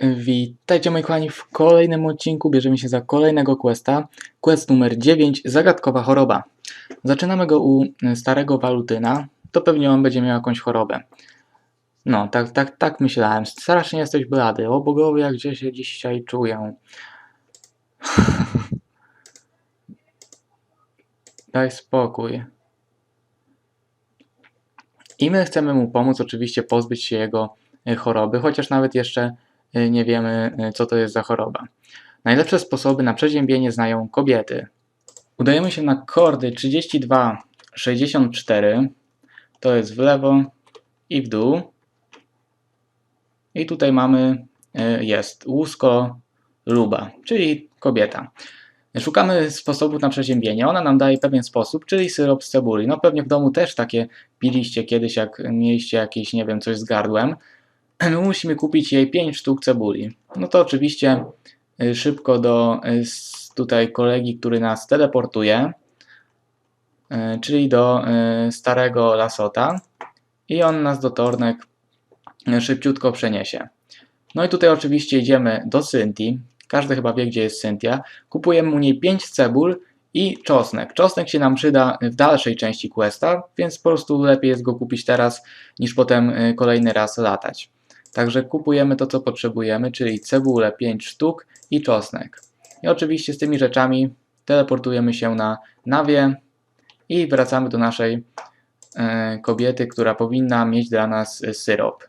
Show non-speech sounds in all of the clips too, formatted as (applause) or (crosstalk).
Witajcie moi kochani w kolejnym odcinku. Bierzemy się za kolejnego questa. Quest numer 9, zagadkowa choroba. Zaczynamy go u starego walutyna. To pewnie on będzie miał jakąś chorobę. No, tak, tak, tak myślałem. Strasznie jesteś blady. O bogowie, jak gdzie się dzisiaj czuję. (laughs) Daj spokój. I my chcemy mu pomóc, oczywiście pozbyć się jego y, choroby, chociaż nawet jeszcze nie wiemy, y, co to jest za choroba. Najlepsze sposoby na przeziębienie znają kobiety. Udajemy się na kordy 32, 64. To jest w lewo i w dół. I tutaj mamy, y, jest łusko luba, czyli kobieta. Szukamy sposobów na przeziębienie. Ona nam daje pewien sposób, czyli syrop z cebuli. No pewnie w domu też takie piliście kiedyś, jak mieliście jakieś, nie wiem, coś z gardłem. (clears throat) Musimy kupić jej 5 sztuk cebuli. No to oczywiście y, szybko do y, tutaj kolegi, który nas teleportuje, y, czyli do starego Lasota i on nas do Tornek szybciutko przeniesie. No i tutaj oczywiście idziemy do Cynthii. Każdy chyba wie, gdzie jest Cynthia. Kupujemy u niej 5 cebul i czosnek. Czosnek się nam przyda w dalszej części questa, więc po prostu lepiej jest go kupić teraz, niż potem kolejny raz latać. Także kupujemy to, co potrzebujemy, czyli cebulę 5 sztuk i czosnek. I oczywiście z tymi rzeczami teleportujemy się na nawie i wracamy do naszej e, kobiety, która powinna mieć dla nas e, syrop.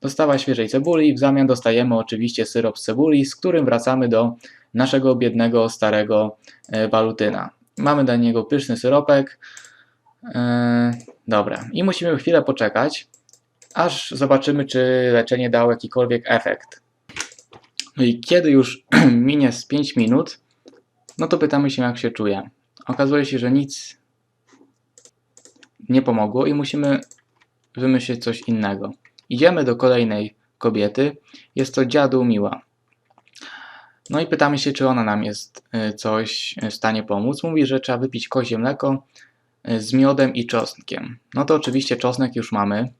Dostawa świeżej cebuli i w zamian dostajemy oczywiście syrop z cebuli, z którym wracamy do naszego biednego, starego e, walutyna. Mamy dla niego pyszny syropek. E, dobra, i musimy chwilę poczekać, aż zobaczymy, czy leczenie dało jakikolwiek efekt. No i kiedy już (clears throat) minie z 5 minut, no to pytamy się, jak się czuje. Okazuje się, że nic nie pomogło i musimy wymyślić coś innego. Idziemy do kolejnej kobiety. Jest to dziadu Miła. No i pytamy się, czy ona nam jest y, coś w stanie pomóc. Mówi, że trzeba wypić kozie mleko y, z miodem i czosnkiem. No to oczywiście czosnek już mamy.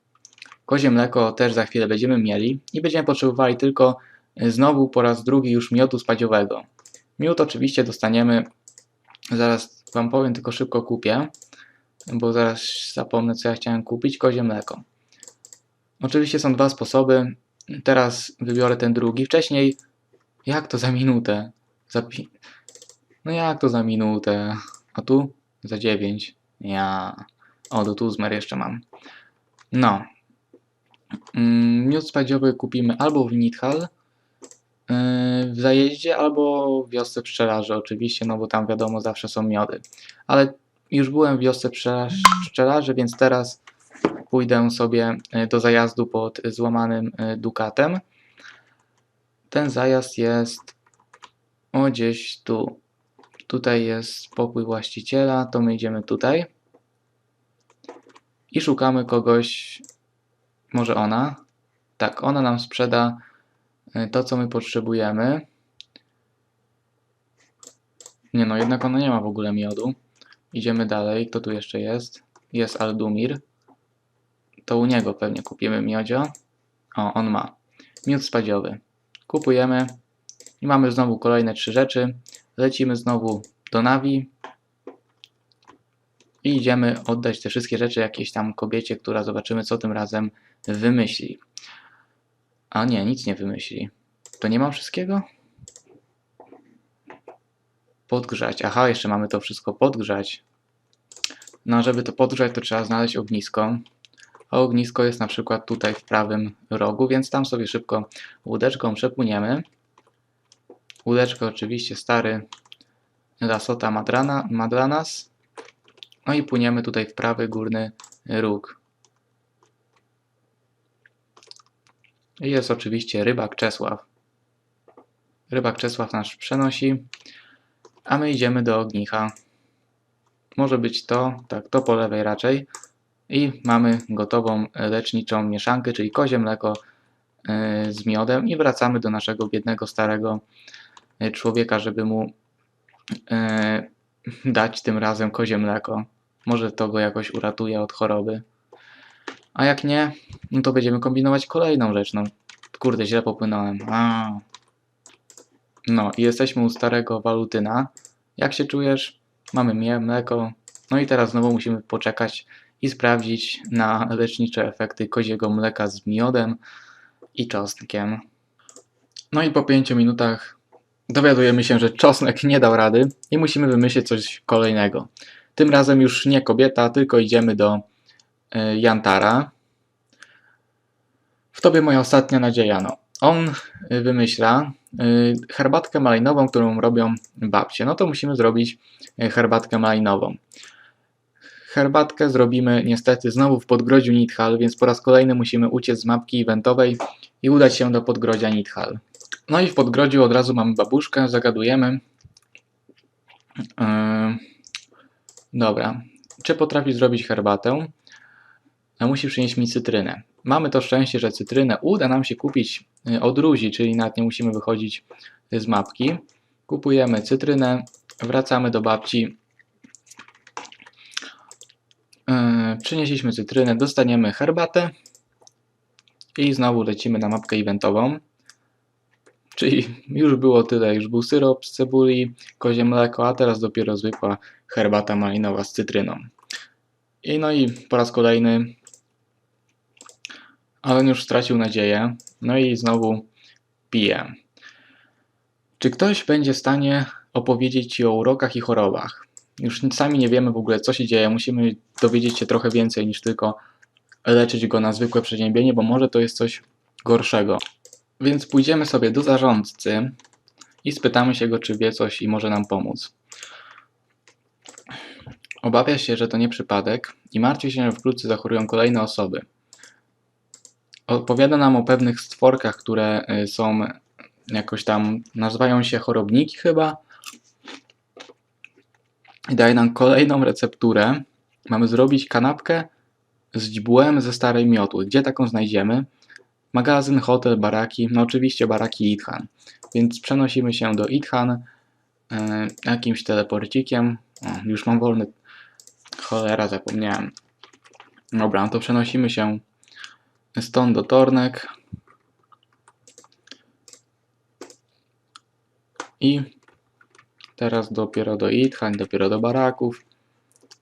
Kozie mleko też za chwilę będziemy mieli i będziemy potrzebowali tylko y, znowu po raz drugi już miodu spadziowego. Miód oczywiście dostaniemy, zaraz Wam powiem, tylko szybko kupię, bo zaraz zapomnę co ja chciałem kupić, kozie mleko. Oczywiście są dwa sposoby, teraz wybiorę ten drugi, wcześniej jak to za minutę? Za pi... No jak to za minutę? A tu? Za 9. Ja. O, do Tuzmer jeszcze mam. No. Mm, Miód spadziowy kupimy albo w Nidhal yy, w zajeździe, albo w wiosce pszczelarzy oczywiście, no bo tam wiadomo zawsze są miody. Ale już byłem w wiosce pszczelarz- pszczelarzy, więc teraz pójdę sobie yy, do zajazdu pod złamanym yy, dukatem. Ten zajazd jest o gdzieś tu. Tutaj jest pokój właściciela, to my idziemy tutaj. I szukamy kogoś, może ona. Tak, ona nam sprzeda y, to, co my potrzebujemy. Nie no, jednak ona nie ma w ogóle miodu. Idziemy dalej, kto tu jeszcze jest? Jest Aldumir. To u niego pewnie kupimy miodzio. O, on ma. Miód spadziowy. Kupujemy i mamy znowu kolejne trzy rzeczy. Lecimy znowu do Navi i idziemy oddać te wszystkie rzeczy jakiejś tam kobiecie, która zobaczymy, co tym razem wymyśli. A nie, nic nie wymyśli. To nie mam wszystkiego? Podgrzać. Aha, jeszcze mamy to wszystko podgrzać. No, żeby to podgrzać, to trzeba znaleźć ognisko. A ognisko jest na przykład tutaj w prawym rogu, więc tam sobie szybko łódeczką przepłyniemy. Łódeczka oczywiście stary Lasota Madrana, ma dla nas. No i płyniemy tutaj w prawy górny róg. I jest oczywiście rybak Czesław. Rybak Czesław nas przenosi, a my idziemy do ognicha. Może być to, tak, to po lewej raczej. I mamy gotową leczniczą mieszankę, czyli kozie mleko yy, z miodem i wracamy do naszego biednego starego yy, człowieka, żeby mu yy, dać tym razem kozie mleko. Może to go jakoś uratuje od choroby. A jak nie, no to będziemy kombinować kolejną rzecz. No, kurde, źle popłynąłem. A. No i jesteśmy u starego walutyna. Jak się czujesz? Mamy mleko. No i teraz znowu musimy poczekać i sprawdzić na lecznicze efekty koziego mleka z miodem i czosnkiem. No i po 5 minutach dowiadujemy się, że czosnek nie dał rady i musimy wymyślić coś kolejnego. Tym razem już nie kobieta, tylko idziemy do y, Jantara. W tobie moja ostatnia nadzieja. No. On y, wymyśla y, herbatkę malinową, którą robią babcie. No to musimy zrobić herbatkę malinową. Herbatkę zrobimy niestety znowu w Podgrodziu Nithal, więc po raz kolejny musimy uciec z mapki eventowej i udać się do Podgrodzia Nithal. No i w Podgrodziu od razu mamy babuszkę, zagadujemy. Yy, dobra. Czy potrafi zrobić herbatę? No, musi przynieść mi cytrynę. Mamy to szczęście, że cytrynę uda nam się kupić y, od Ruzi, czyli nawet nie musimy wychodzić z mapki. Kupujemy cytrynę, wracamy do babci. Yy, Przynieśliśmy cytrynę, dostaniemy herbatę i znowu lecimy na mapkę eventową. Czyli już było tyle, już był syrop z cebuli, kozie mleko, a teraz dopiero zwykła herbata malinowa z cytryną. I no i po raz kolejny Alan już stracił nadzieję, no i znowu pije. Czy ktoś będzie w stanie opowiedzieć Ci o urokach i chorobach? Już sami nie wiemy w ogóle, co się dzieje. Musimy dowiedzieć się trochę więcej niż tylko leczyć go na zwykłe przeziębienie, bo może to jest coś gorszego. Więc pójdziemy sobie do zarządcy i spytamy się go, czy wie coś i może nam pomóc. Obawia się, że to nie przypadek i martwi się, że wkrótce zachorują kolejne osoby. Opowiada nam o pewnych stworkach, które y, są jakoś tam, nazywają się chorobniki chyba. I daje nam kolejną recepturę. Mamy zrobić kanapkę z dźbłem ze starej miotły. Gdzie taką znajdziemy? Magazyn, hotel, baraki, no oczywiście baraki Ithan. Więc przenosimy się do Ithan y, jakimś teleporcikiem. O, już mam wolny. Cholera, zapomniałem. Dobra, no to przenosimy się stąd do Tornek. I teraz dopiero do Ithań, dopiero do baraków.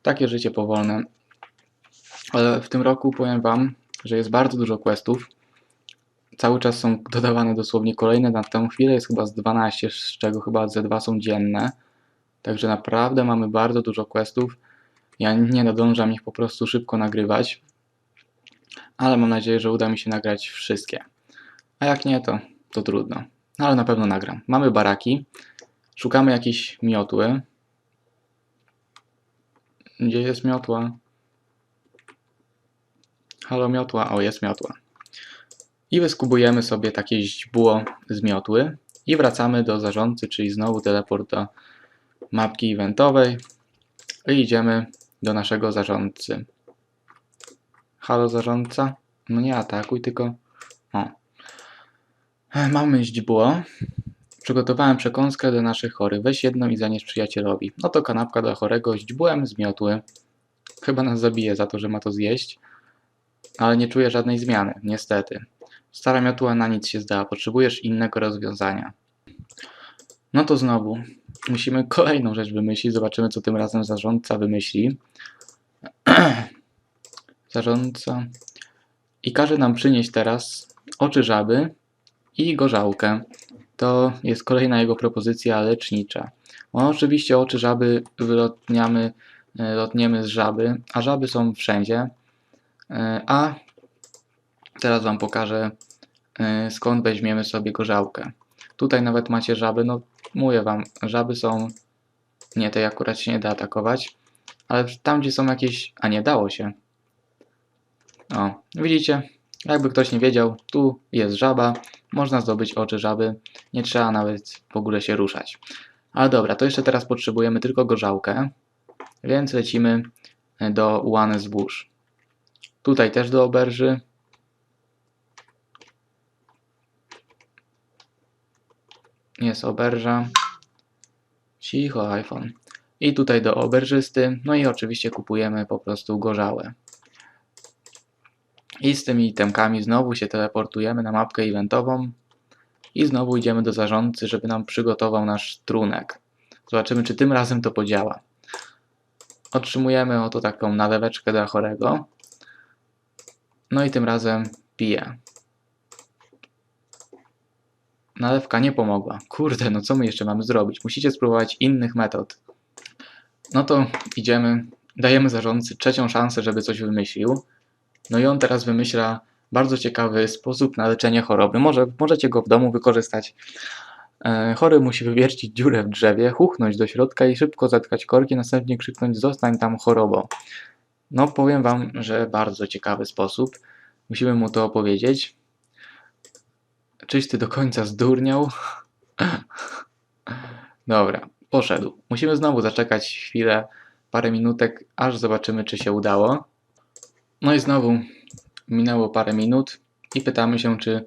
Takie życie powolne. Ale w tym roku powiem Wam, że jest bardzo dużo questów. Cały czas są dodawane dosłownie kolejne. Na tę chwilę jest chyba z 12, z czego chyba ze 2 są dzienne. Także naprawdę mamy bardzo dużo questów. Ja nie nadążam ich po prostu szybko nagrywać. Ale mam nadzieję, że uda mi się nagrać wszystkie. A jak nie, to, to trudno. No, ale na pewno nagram. Mamy baraki. Szukamy jakiejś miotły. Gdzie jest miotła? Halo miotła? O, jest miotła. I wyskubujemy sobie takie źdźbło z miotły i wracamy do zarządcy, czyli znowu teleport do mapki eventowej i idziemy do naszego zarządcy. Halo zarządca? No nie atakuj, tylko... O. Mamy źdźbło. Przygotowałem przekąskę dla naszych chorych. Weź jedną i zanieś przyjacielowi. No to kanapka dla chorego źdźbłem z miotły. Chyba nas zabije za to, że ma to zjeść. Ale nie czuję żadnej zmiany, niestety. Stara miotła na nic się zdała. Potrzebujesz innego rozwiązania. No to znowu musimy kolejną rzecz wymyślić. Zobaczymy, co tym razem zarządca wymyśli. (clears throat) zarządca. I każe nam przynieść teraz oczy żaby i gorzałkę. To jest kolejna jego propozycja lecznicza. No, oczywiście oczy żaby wylotniamy, e, lotniemy z żaby, a żaby są wszędzie. E, A teraz Wam pokażę, e, skąd weźmiemy sobie gorzałkę. Tutaj nawet macie żaby, no mówię Wam, żaby są, nie, tej akurat się nie da atakować, ale tam gdzie są jakieś, a nie dało się. O, widzicie? Jakby ktoś nie wiedział, tu jest żaba, można zdobyć oczy żaby, nie trzeba nawet w ogóle się ruszać. Ale dobra, to jeszcze teraz potrzebujemy tylko gorzałkę, więc lecimy do łany zbóż. Tutaj też do oberży. Jest oberża. Cicho iPhone. I tutaj do oberżysty. No i oczywiście kupujemy po prostu gorzałę. I z tymi itemkami znowu się teleportujemy na mapkę eventową i znowu idziemy do zarządcy, żeby nam przygotował nasz trunek. Zobaczymy, czy tym razem to podziała. Otrzymujemy oto taką naleweczkę dla chorego. No i tym razem piję. Nalewka nie pomogła. Kurde, no co my jeszcze mamy zrobić? Musicie spróbować innych metod. No to idziemy, dajemy zarządcy trzecią szansę, żeby coś wymyślił. No i on teraz wymyśla bardzo ciekawy sposób na leczenie choroby. Może możecie go w domu wykorzystać. E, chory musi wywiercić dziurę w drzewie, huchnąć do środka i szybko zatkać korki, następnie krzyknąć zostań tam chorobo. No powiem wam, że bardzo ciekawy sposób. Musimy mu to opowiedzieć. Czyś ty do końca zdurniał? Dobra, poszedł. Musimy znowu zaczekać chwilę, parę minutek, aż zobaczymy, czy się udało. No i znowu minęło parę minut i pytamy się, czy.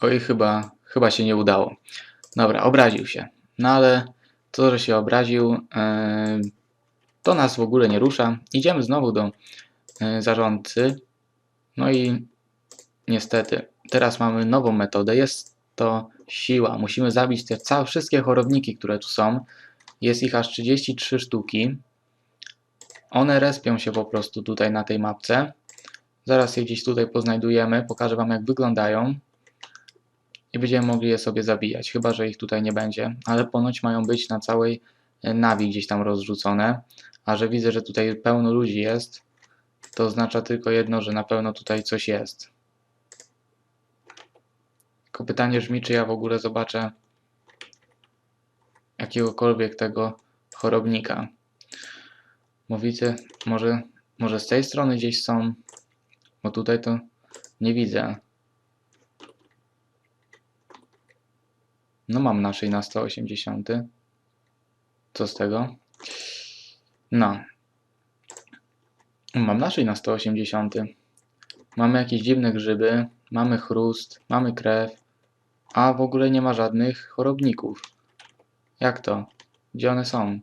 Oj, chyba, chyba się nie udało. Dobra, obraził się. No ale to, że się obraził, to nas w ogóle nie rusza. Idziemy znowu do zarządcy. No i niestety, teraz mamy nową metodę. Jest to siła. Musimy zabić te całe, wszystkie chorobniki, które tu są. Jest ich aż 33 sztuki. One respią się po prostu tutaj na tej mapce. Zaraz je gdzieś tutaj poznajdujemy. Pokażę Wam, jak wyglądają. I będziemy mogli je sobie zabijać. Chyba, że ich tutaj nie będzie. Ale ponoć mają być na całej e, nawi gdzieś tam rozrzucone. A że widzę, że tutaj pełno ludzi jest, to oznacza tylko jedno, że na pewno tutaj coś jest. Tylko pytanie brzmi, czy ja w ogóle zobaczę jakiegokolwiek tego chorobnika. Mówicie, może, może z tej strony gdzieś są, bo tutaj to nie widzę. No mam naszej na 180. Co z tego? No. Mam naszej na 180. Mamy jakieś dziwne grzyby, mamy chrust, mamy krew, a w ogóle nie ma żadnych chorobników. Jak to? Gdzie one są?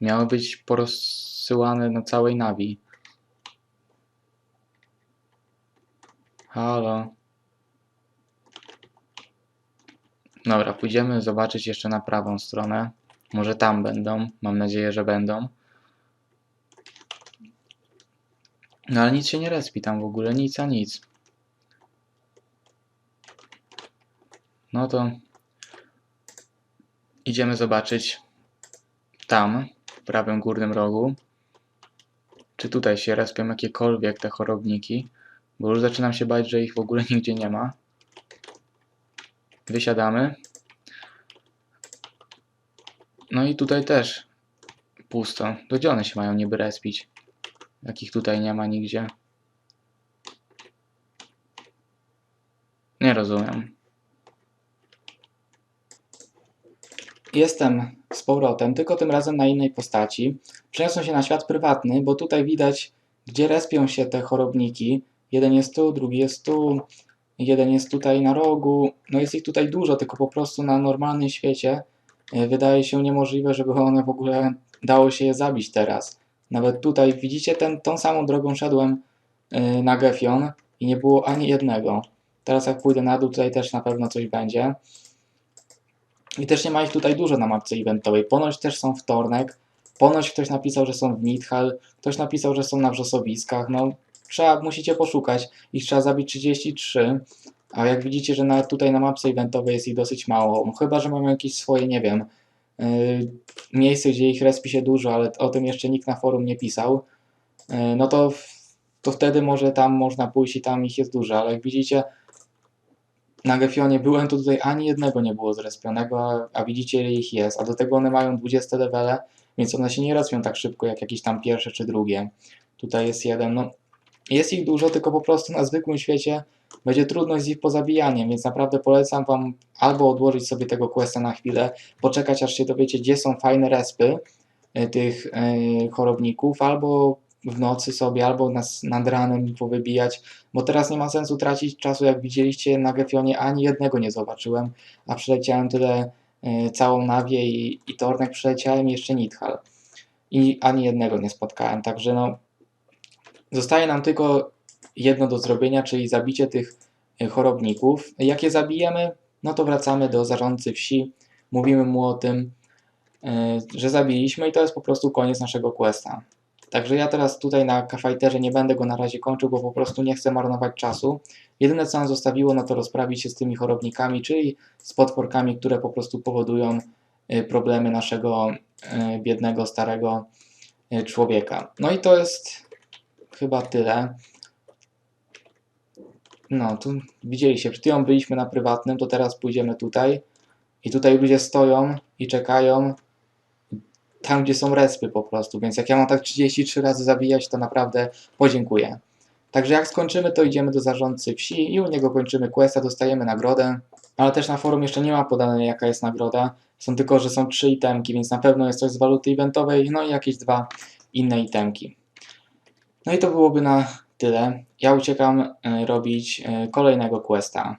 Miały być porozsyłane na całej nawi. Halo. Dobra, pójdziemy zobaczyć jeszcze na prawą stronę. Może tam będą. Mam nadzieję, że będą. No ale nic się nie respi tam w ogóle. Nic a nic. No to idziemy zobaczyć tam, w prawym górnym rogu, czy tutaj się respią jakiekolwiek te chorobniki, bo już zaczynam się bać, że ich w ogóle (laughs) nigdzie nie ma. Wysiadamy. No i tutaj też pusto. Do gdzie one się mają niby respić? Jakich tutaj nie ma nigdzie. Nie rozumiem. Jestem z powrotem, tylko tym razem na innej postaci. Przeniosłem się na świat prywatny, bo tutaj widać, gdzie respią się te chorobniki. Jeden jest tu, drugi jest tu, jeden jest tutaj na rogu. No jest ich tutaj dużo, tylko po prostu na normalnym świecie e, wydaje się niemożliwe, żeby one w ogóle dało się je zabić teraz. Nawet tutaj widzicie, ten, tą samą drogą szedłem e, na Gefion i nie było ani jednego. Teraz jak pójdę na dół, tutaj też na pewno coś będzie. I też nie ma ich tutaj dużo na mapce eventowej. Ponoć też są wtornek. Ponoć ktoś napisał, że są w Nidhal. Ktoś napisał, że są na wrzosowiskach. No, trzeba, musicie poszukać. Ich trzeba zabić 33. A jak widzicie, że nawet tutaj na mapce eventowej jest ich dosyć mało. Chyba, że mają jakieś swoje, nie wiem, yy, miejsce, gdzie ich respi się dużo, ale o tym jeszcze nikt na forum nie pisał. Yy, no to, to wtedy może tam można pójść i tam ich jest dużo, ale jak widzicie, na Gefionie byłem, to tutaj ani jednego nie było zrespionego, a, a widzicie ile ich jest, a do tego one mają 20 levele, więc one się nie respią tak szybko jak jakieś tam pierwsze czy drugie. Tutaj jest jeden, no jest ich dużo, tylko po prostu na zwykłym świecie będzie trudność z ich pozabijaniem, więc naprawdę polecam Wam albo odłożyć sobie tego questa na chwilę, poczekać aż się dowiecie, gdzie są fajne respy y, tych y, chorobników, albo w nocy sobie albo nas nad ranem powybijać, bo teraz nie ma sensu tracić czasu, jak widzieliście na Gefionie ani jednego nie zobaczyłem, a przeleciałem tyle y, całą nawię i, i Tornek przeleciałem jeszcze Nidhal i ani jednego nie spotkałem, także no Zostaje nam tylko jedno do zrobienia, czyli zabicie tych y, chorobników. Jak je zabijemy, no to wracamy do zarządcy wsi, mówimy mu o tym, y, że zabiliśmy i to jest po prostu koniec naszego questa. Także ja teraz tutaj na Kafajterze nie będę go na razie kończył, bo po prostu nie chcę marnować czasu. Jedyne co nam zostawiło, no to rozprawić się z tymi chorobnikami, czyli z potworkami, które po prostu powodują y, problemy naszego y, biednego, starego y, człowieka. No i to jest chyba tyle. No, tu widzieliście, przed chwilą byliśmy na prywatnym, to teraz pójdziemy tutaj. I tutaj ludzie stoją i czekają tam, gdzie są respy po prostu, więc jak ja mam tak 33 razy zabijać, to naprawdę podziękuję. Także jak skończymy, to idziemy do zarządcy wsi i u niego kończymy questa, dostajemy nagrodę, ale też na forum jeszcze nie ma podane jaka jest nagroda, są tylko, że są trzy itemki, więc na pewno jest coś z waluty eventowej, no i jakieś dwa inne itemki. No i to byłoby na tyle. Ja uciekam y, robić y, kolejnego questa.